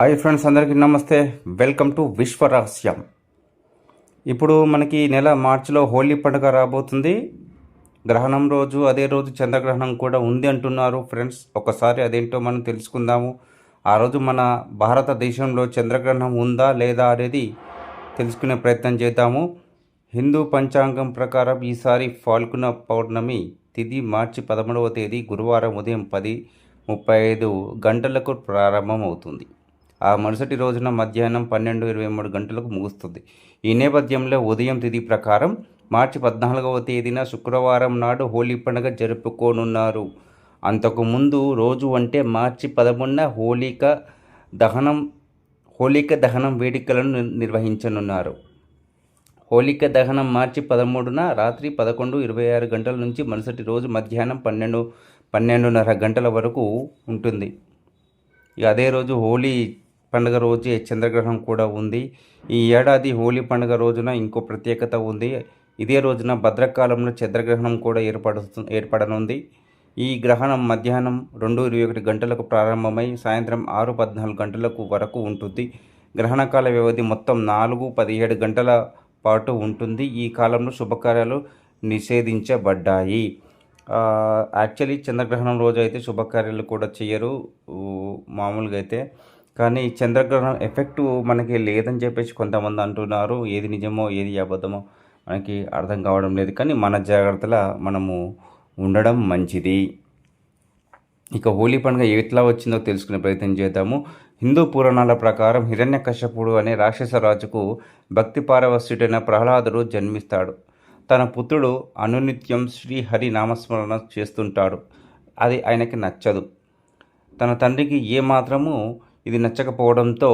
Hi friends అందరికీ నమస్తే. Welcome to విశ్వ రహస్యం ఇప్పుడు మనకి ఈ నెల మార్చిలో హోలీ పండుగ రాబోతుంది. గ్రహణం రోజు అదే రోజు చంద్రగ్రహణం కూడా ఉంది అంటున్నారు ఫ్రెండ్స్. ఒకసారి అదేంటో మనం తెలుసుకుందాము. ఆ రోజు మన భారతదేశంలో చంద్రగ్రహణం ఉందా లేదా అనేది తెలుసుకునే ప్రయత్నం చేద్దాము. హిందూ పంచాంగం ప్రకారం ఈసారి ఫాల్గుణ పౌర్ణమి తిథి మార్చి పదమూడవ తేదీ గురువారం ఉదయం పది ముప్పై ఐదు గంటలకు ప్రారంభమవుతుంది. ఆ మరుసటి రోజున మధ్యాహ్నం పన్నెండు ఇరవై మూడు గంటలకు ముగుస్తుంది. ఈ నేపథ్యంలో ఉదయం తిథి ప్రకారం మార్చి పద్నాలుగవ తేదీన శుక్రవారం నాడు హోలీ పండుగ జరుపుకోనున్నారు. అంతకు ముందు రోజు అంటే మార్చి పదమూడున హోళిక దహనం హోళిక దహనం వేడుకలను నిర్వహించనున్నారు. హోళిక దహనం మార్చి పదమూడున రాత్రి పదకొండు ఇరవై ఆరు గంటల నుంచి మరుసటి రోజు మధ్యాహ్నం పన్నెండు పన్నెండున్నర గంటల వరకు ఉంటుంది. ఇక అదే రోజు హోలీ పండుగ రోజే చంద్రగ్రహణం కూడా ఉంది. ఈ ఏడాది హోలీ పండుగ రోజున ఇంకో ప్రత్యేకత ఉంది. ఇదే రోజున భద్రకాలంలో చంద్రగ్రహణం కూడా ఏర్పడు ఏర్పడనుంది. ఈ గ్రహణం మధ్యాహ్నం రెండు ఇరవై ఒకటి గంటలకు ప్రారంభమై సాయంత్రం ఆరు పద్నాలుగు గంటలకు వరకు ఉంటుంది. గ్రహణకాల వ్యవధి మొత్తం నాలుగు పదిహేడు గంటల పాటు ఉంటుంది. ఈ కాలంలో శుభకార్యాలు నిషేధించబడ్డాయి. యాక్చువల్లీ చంద్రగ్రహణం రోజు అయితే శుభకార్యాలు కూడా చేయరు. మామూలుగా అయితే కానీ చంద్రగ్రహణం ఎఫెక్ట్ మనకి లేదని చెప్పేసి కొంతమంది అంటున్నారు. ఏది నిజమో ఏది అబద్ధమో మనకి అర్థం కావడం లేదు. కానీ మన జాగ్రత్తల మనము ఉండడం మంచిది. ఇక హోలీ పండుగ ఎట్లా వచ్చిందో తెలుసుకునే ప్రయత్నం చేద్దాము. హిందూ పురాణాల ప్రకారం హిరణ్యకశ్యపుడు అనే రాక్షస రాజుకు భక్తి పారవస్యుడైన ప్రహ్లాదుడు జన్మిస్తాడు. తన పుత్రుడు అనునిత్యం శ్రీహరి నామస్మరణ చేస్తుంటాడు. అది ఆయనకి నచ్చదు. తన తండ్రికి ఏమాత్రము ఇది నచ్చకపోవడంతో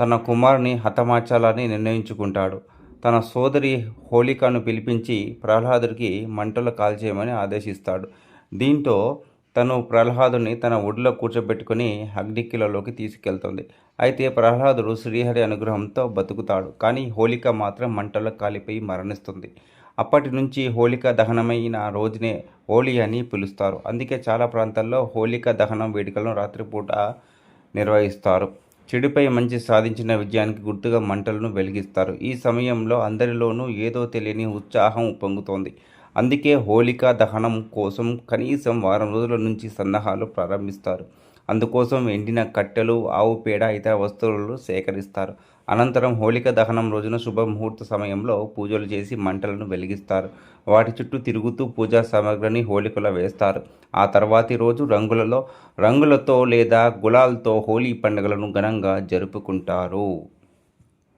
తన కుమారుని హతమార్చాలని నిర్ణయించుకుంటాడు. తన సోదరి హోళికను పిలిపించి ప్రహ్లాదుడికి మంటలు కాల్చేయమని ఆదేశిస్తాడు. దీంతో తను ప్రహ్లాదుని తన ఒడిలో కూర్చోబెట్టుకుని అగ్నికిలలోకి తీసుకెళ్తుంది. అయితే ప్రహ్లాదుడు శ్రీహరి అనుగ్రహంతో బతుకుతాడు కానీ హోళిక మాత్రం మంటలో కాలిపోయి మరణిస్తుంది. అప్పటి నుంచి హోళిక దహనమైన రోజునే హోళీ అని పిలుస్తారు. అందుకే చాలా ప్రాంతాల్లో హోళిక దహనం వేడుకలను రాత్రిపూట నిర్వహిస్తారు. చెడుపై మంచి సాధించిన విజయానికి గుర్తుగా మంటలను వెలిగిస్తారు. ఈ సమయంలో అందరిలోనూ ఏదో తెలియని ఉత్సాహం పొంగుతోంది. అందుకే హోళికా దహనం కోసం కనీసం వారం రోజుల నుంచి సన్నాహాలు ప్రారంభిస్తారు. అందుకోసం ఎండిన కట్టెలు ఆవు పేడ ఇతర వస్తువులు సేకరిస్తారు. అనంతరం హోళిక దహనం రోజున శుభముహూర్త సమయంలో పూజలు చేసి మంటలను వెలిగిస్తారు. వాటి చుట్టూ తిరుగుతూ పూజా సామాగ్రిని హోళికలో వేస్తారు. ఆ తర్వాతి రోజు రంగులలో రంగులతో లేదా గులాల్తో హోలీ పండుగలను ఘనంగా జరుపుకుంటారు.